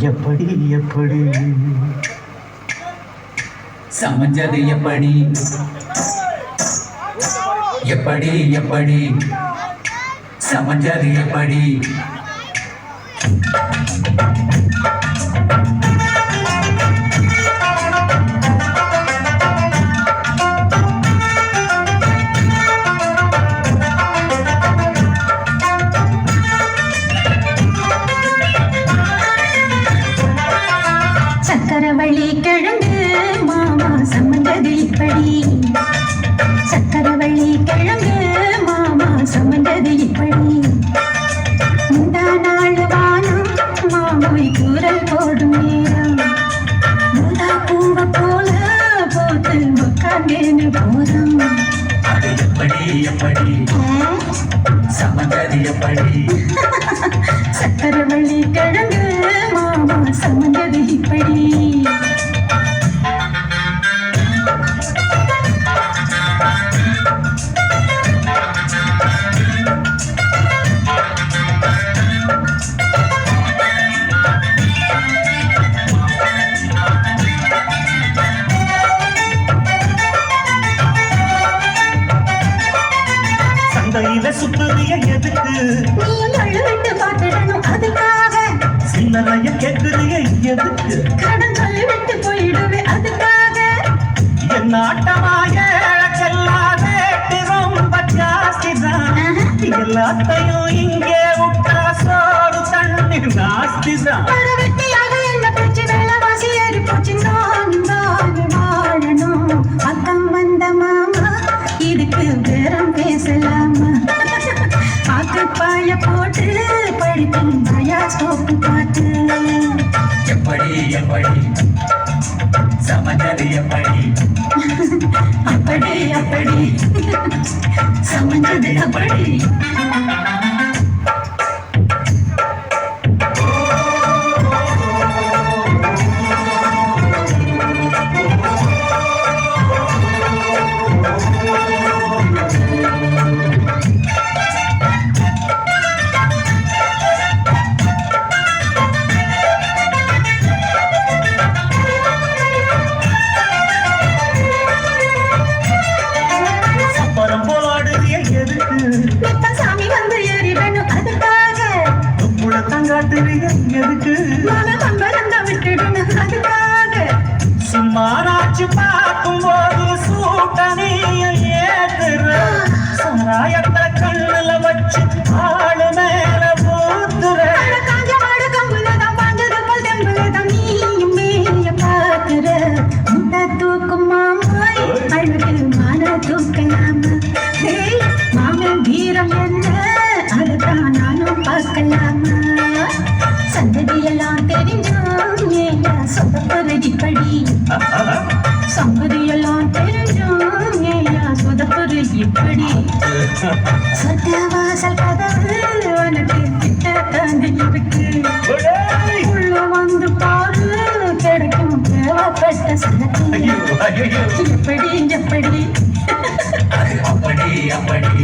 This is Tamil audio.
எப்படி எப்படி? சமைஞ்சது எப்படி? எப்படி எப்படி? சமைஞ்சது எப்படி? சமைஞ்சது சக்கரவள்ளி கிழங்கு மாமா சமந்தது இப்படி. சந்தையில சுத்துறிய எதுக்கு? அதுக்காக. சில்லறைய கேட்குறிய எதுக்கு? கடன் சொல்லிவிட்டு போயிடுவே அதுக்காக. என் ஆட்டமாய செல்லாதே ரொம்ப ஜாஸ்தி தான் எல்லாத்தையும் இங்கே விட்டா சோறு தண்ணி நாஸ்தி தான் பேரம் பேசலாமா? பாக்கு பாய போட்டு படிக்கும் பயா சோப்பு பாட்டு எப்படி எப்படி? சமைஞ்சது எப்படி? அப்படி அப்படி. சமைஞ்சது அப்படி தங்காட்டுறிய எதுக்கு? மன மம்பரங்க சங்கதியெல்லாம் தெரிஞ்சான் ஏயா சொதப்பது இப்படி சொந்த வாசல் கதவு உனக்கு இருக்கு ஒடேய்! உள்ள வந்து பாரு கிடைக்கும் தேவைப்பட்ட ஐயோ. எப்படி எப்படி? அப்படி அப்படி.